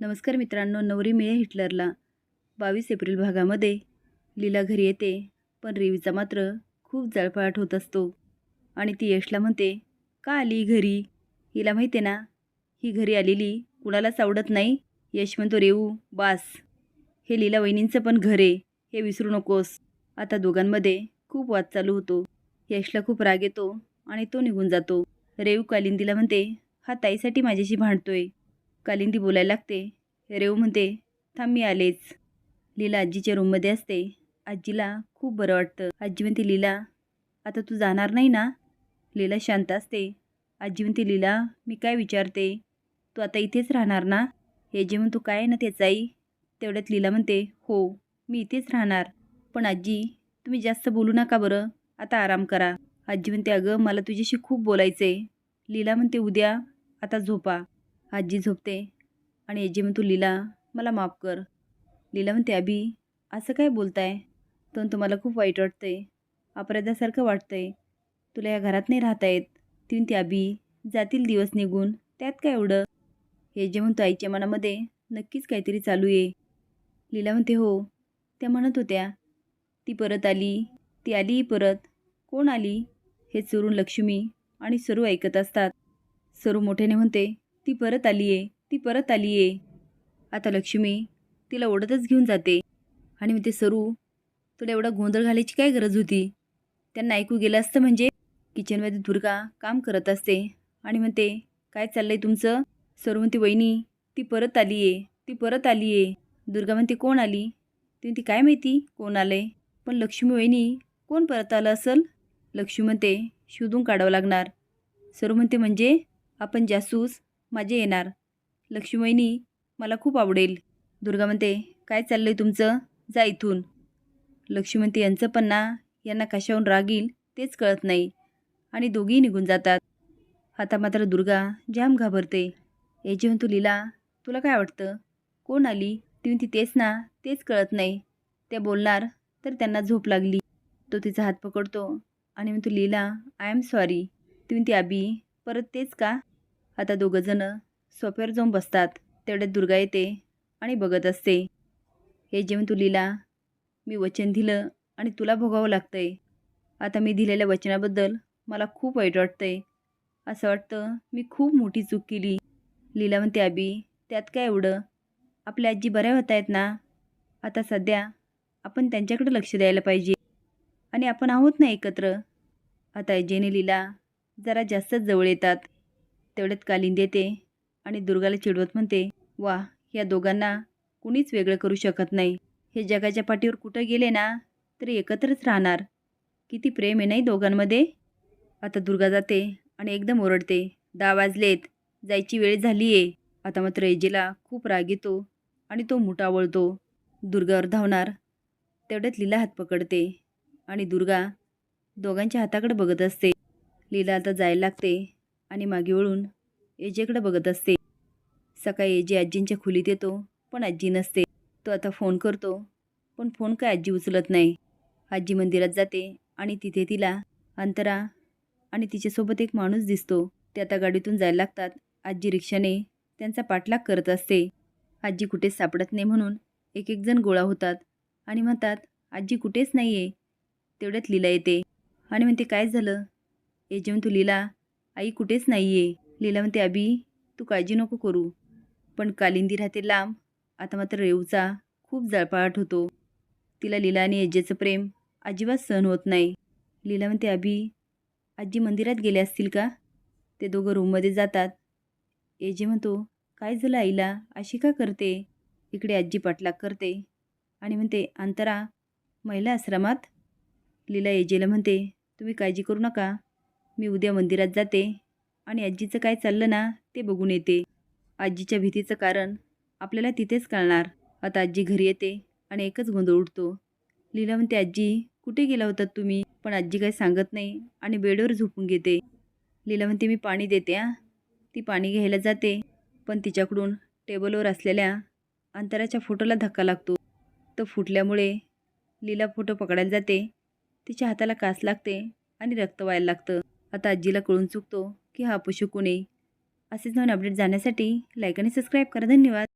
नमस्कार मित्रांनो नवरी मिळे हिटलरला. बावीस एप्रिल भागामध्ये लीला घरी येते पण रेवीचा मात्र खूप जळफळाट होत असतो. आणि ती यशला म्हणते का आली घरी? हिला माहिती आहे ना ही घरी आलेली कुणालाच आवडत नाही. यश म्हणतो रेवू बास. हे लीला वहिनींचं पण घर आहे हे विसरू नकोस. आता दोघांमध्ये खूप वाद चालू होतो. यशला खूप राग येतो आणि तो निघून जातो. रेवू कालिंदीला म्हणते हा ताईसाठी माझ्याशी भांडतोय. कालिंदी बोलायला लागते. रेव म्हणते थांब मी आलेच. लीला आजीच्या रूममध्ये असते. आजीला खूप बरं वाटतं. आजी म्हणते लीला आता तू जाणार नाही ना? लीला शांत असते. आजी म्हणते लीला मी काय विचारते? तू आता इथेच राहणार ना? हे जे म्हणतो काय ना त्याच आई? तेवढ्यात लीला म्हणते हो मी इथेच राहणार. पण आजी तुम्ही जास्त बोलू नका बरं. आता आराम करा. आजी म्हणते अगं मला तुझ्याशी खूप बोलायचं आहे लीला म्हणते उद्या आता झोपा. आजी झोपते. आणि आजी म्हणतो लीला मला माफ कर. लीला म्हणते अभी असं काय बोलताय? तर तुम्हाला खूप वाईट वाटतंय. अपराधासारखं वाटतंय. तुला या घरात नाही राहता येत. ती म्हणते अभी जातील दिवस निघून. त्यात काय एवढं? हे जे म्हणतो आईच्या मनामध्ये नक्कीच काहीतरी चालू आहे. लीला म्हणते हो. त्या म्हणत होत्या ती परत आली. ती आली परत. कोण आली? हे चोरून लक्ष्मी आणि सरू ऐकत असतात. सरू मोठ्याने म्हणते ती परत आली आहे ती परत आली आहे आता लक्ष्मी तिला ओढतच घेऊन जाते. आणि म्हणते सरू तुला एवढा गोंधळ घालायची काय गरज होती? त्यांना ऐकू गेलं असतं म्हणजे किचनमध्ये दुर्गा काम करत असते. आणि म्हणते काय चाललं आहे तुमचं? सरू म्हणते वहिनी ती परत आली आहे ती परत आली आहे दुर्गा म्हणते कोण आली? ती म्हणते काय माहिती कोण आलं आहे पण लक्ष्मी वहिनी कोण परत आलं असेल? लक्ष्मी म्हणते शोधून काढावं लागणार. सरू म्हणते म्हणजे? आपण जासूस? माझे येणार. लक्ष्मीवहिनी मला खूप आवडेल. दुर्गा म्हणते काय आहे तुमचं? जा इथून. लक्ष्मी म्हणते यांचं पण ना यांना कशाहून राग येईल तेच कळत नाही. आणि दोघेही निघून जातात. आता मात्र दुर्गा जाम घाबरते. याची म्हणतो लीला तुला काय वाटतं कोण आली? ती म्हणते तेच ना तेच कळत नाही. त्या बोलणार तर त्यांना झोप लागली. तो तिचा हात पकडतो आणि म्हणतो लीला आय एम सॉरी ती आबी परत तेच का? आता दोघंजणं सोफ्यावर जाऊन बसतात. तेवढ्यात दुर्गा येते आणि बघत असते. हे जेवण तुलीला मी वचन दिलं आणि तुला भोगावं लागतंय. आता मी दिलेल्या वचनाबद्दल मला खूप वाईट वाटतंय. असं वाटतं मी खूप मोठी चूक केली. लीला म्हणते आबी त्यात काय एवढं? आपल्या आजी बऱ्या होत आहेत ना? आता सध्या आपण त्यांच्याकडे लक्ष द्यायला पाहिजे. आणि आपण आहोत ना एकत्र? आता अजयने लीला जरा जास्तच जवळ येतात. तेवढ्यात कालिंद येते आणि दुर्गाला चिडवत म्हणते वा या दोघांना कुणीच वेगळं करू शकत नाही. हे जगाच्या पाठीवर कुठं गेले ना तरी एकत्रच राहणार. किती प्रेम आहे नाही दोघांमध्ये? आता दुर्गा जाते आणि एकदम ओरडते दहा वाजलेत जायची वेळ झाली आहे आता मात्र एजेला खूप राग येतो आणि तो मोठा वळतो दुर्गावर धावणार तेवढ्यात लीला हात पकडते आणि दुर्गा दोघांच्या हाताकडे बघत असते. लीला आता जायला लागते. आणि मागे वळून एजेकडे बघत असते. सकाळी एजे आजींच्या खोलीत येतो पण आजी नसते. तो आता फोन करतो पण फोन काय आजी उचलत नाही. आजी मंदिरात जाते आणि तिथे तिला अंतरा आणि तिच्यासोबत एक माणूस दिसतो. ते आता गाडीतून जायला लागतात. आजी रिक्षाने त्यांचा पाठलाग करत असते. आजी कुठेच सापडत नाही म्हणून एक एक जण गोळा होतात आणि म्हणतात आजी कुठेच नाही आहे तेवढ्यात लीला येते. आणि म्हणते काय झालं? हे तू लीला आई कुठेच नाही आहे लीला म्हणते अबी तू काळजी नको करू. पण कालिंदी राहते लांब. आता मात्र रेवचा खूप जळपाट होतो. तिला लीला आणि एजेचं प्रेम अजिबात सहन होत नाही. लीला म्हणते अबी आजी मंदिरात गेले असतील का? ते दोघं रूममध्ये जातात. एजे म्हणतो काय झालं आईला? अशी का करते? इकडे आजी पाठलाग करते. आणि म्हणते अंतरा महिला आश्रमात? लीला एजेला म्हणते तुम्ही काळजी करू नका. मी उद्या मंदिरात जाते आणि आजीचं काय चाललं ना ते बघून येते. आजीच्या भीतीचं कारण आपल्याला तिथेच कळणार. आता आजी घरी येते आणि एकच गोंधळ उठतो लीला म्हणते आजी कुठे गेला होतात तुम्ही? पण आजी काही सांगत नाही आणि बेडवर झोपून घेते. लीला म्हणते मी पाणी देते आ ती पाणी घ्यायला जाते पण तिच्याकडून टेबलवर असलेल्या अंतराच्या फोटोला धक्का लागतो. तो फुटल्यामुळे लीला फोटो पकडायला जाते. तिच्या हाताला कास लागते आणि रक्त व्हायला लागतं. आता आजीला कळून चुकतो की हा अपशकू नये असेच नवीन अपडेट जाण्यासाठी लाईक आणि सबस्क्राईब करा. धन्यवाद.